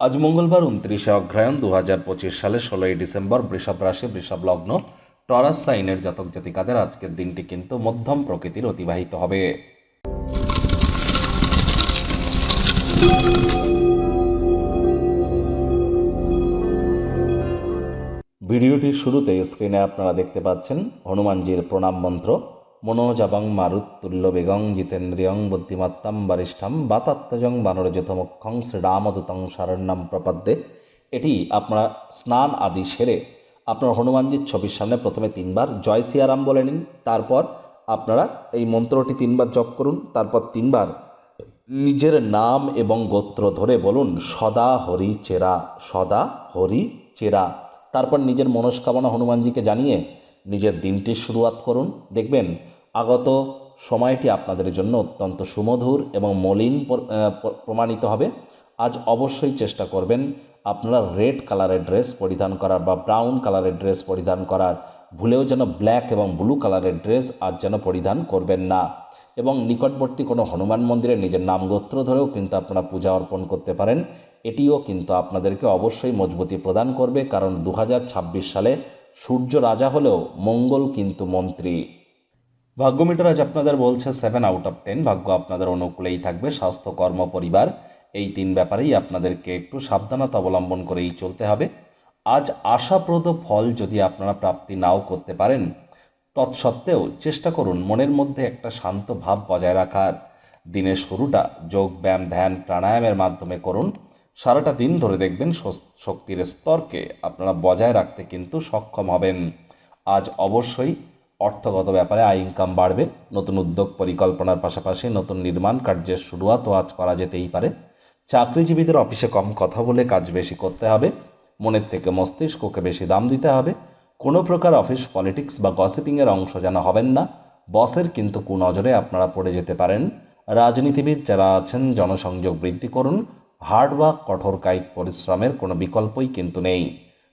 আজ মঙ্গলবার উনত্রিশে অগ্রহায়ণ দু হাজার পঁচিশ সালে ষোলোই ডিসেম্বর বৃষভ রাশি, বৃষভ লগ্ন, টরাস সাইনের জাতক জাতিকাদের আজকের দিনটি কিন্তু মধ্যম প্রকৃতির অতিবাহিত হবে। ভিডিওটির শুরুতে স্ক্রিনে আপনারা দেখতে পাচ্ছেন হনুমানজির প্রণাম মন্ত্র। মনোজাবং মারুত্তুল্য বেগং জিতেন্দ্রিয়ং বুদ্ধিমত্তাম বরিষ্ঠম বাতাত্মজং বানরযথমক্ষং শ্রীরামদূতং শরণ্যম প্রপদ্যে। এটি আপনারা স্নান আদি সেরে আপনার হনুমানজির ছবির সামনে প্রথমে তিনবার জয় সিয়ারাম বলে নিন, তারপর আপনারা এই মন্ত্রটি তিনবার জপ করুন, তারপর তিনবার নিজের নাম এবং গোত্র ধরে বলুন, সদা হরি চেরা, সদা হরি চেরা। তারপর নিজের মনস্কামনা হনুমানজিকে জানিয়ে নিজের দিনটির শুরুয়াত করুন। দেখবেন আগত সময়টি আপনাদের জন্য অত্যন্ত সুমধুর এবং মলিন প্রমাণিত হবে। আজ অবশ্যই চেষ্টা করবেন আপনারা রেড কালারের ড্রেস পরিধান করার বা ব্রাউন কালারের ড্রেস পরিধান করার। ভুলেও যেন ব্ল্যাক এবং ব্লু কালারের ড্রেস আজ যেন পরিধান করবেন না। এবং নিকটবর্তী কোনো হনুমান মন্দিরে নিজের নাম গোত্র ধরেও কিন্তু আপনারা পূজা অর্পণ করতে পারেন। এটিও কিন্তু আপনাদেরকে অবশ্যই মজবুতি প্রদান করবে, কারণ দু হাজার ছাব্বিশ সালে সূর্য রাজা হলেও মঙ্গল কিন্তু মন্ত্রী। ভাগ্যমিটার আজ আপনাদের বলছে সেভেন আউট অফ টেন ভাগ্য আপনাদের অনুকূলেই থাকবে। স্বাস্থ্য, কর্ম, পরিবার, এই তিন ব্যাপারেই আপনাদেরকে একটু সাবধানতা অবলম্বন করেই চলতে হবে। আজ আশাপ্রদ ফল যদি আপনারা প্রাপ্তি নাও করতে পারেন, তৎসত্ত্বেও চেষ্টা করুন মনের মধ্যে একটা শান্ত ভাব বজায় রাখার। দিনের শুরুটা যোগ, ব্যায়াম, ধ্যান, প্রাণায়ামের মাধ্যমে করুন। সারাটা দিন ধরে দেখবেন শক্তির স্তরকে আপনারা বজায় রাখতে কিন্তু সক্ষম হবেন। আজ অবশ্যই অর্থগত ব্যাপারে আয় ইনকাম বাড়বে, নতুন উদ্যোগ পরিকল্পনার পাশাপাশি নতুন নির্মাণ কার্যের শুরুয়াতও আজ করা যেতেই পারে। চাকরিজীবীদের অফিসে কম কথা বলে কাজ বেশি করতে হবে, মনের থেকে মস্তিষ্ককে বেশি দাম দিতে হবে। কোনো প্রকার অফিস পলিটিক্স বা গসিপিংয়ের অংশ যেন হবেন না, বসের কিন্তু কুনজরে আপনারা পড়ে যেতে পারেন। রাজনীতিবিদ যারা আছেন, জনসংযোগ বৃদ্ধি করুন হার্ডওয়ার্ক কঠোর কায়িক পরিশ্রমের কোনো বিকল্পই কিন্তু নেই।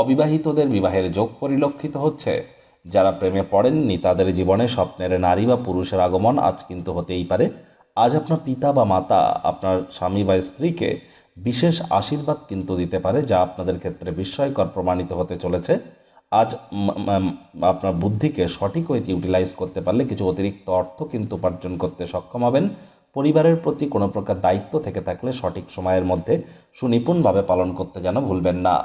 অবিবাহিতদের বিবাহের যোগ পরিলক্ষিত হচ্ছে। যারা প্রেমে পড়েননি, তাদের জীবনে স্বপ্নের নারী বা পুরুষের আগমন আজ কিন্তু হতেই পারে। আজ আপনার পিতা বা মাতা, আপনার স্বামী বা স্ত্রীকে বিশেষ আশীর্বাদ কিন্তু দিতে পারে, যা আপনাদের ক্ষেত্রে বিস্ময়কর প্রমাণিত হতে চলেছে। আজ আপনার বুদ্ধিকে সঠিক ওয়েতে ইউটিলাইজ করতে পারলে কিছু অতিরিক্ত অর্থ কিন্তু উপার্জন করতে সক্ষম হবেন। পরিবারের প্রতি কোনো প্রকার দায়িত্ব থেকে থাকলে সঠিক সময়ের মধ্যে সুনিপুণভাবে পালন করতে যেন ভুলবেন না।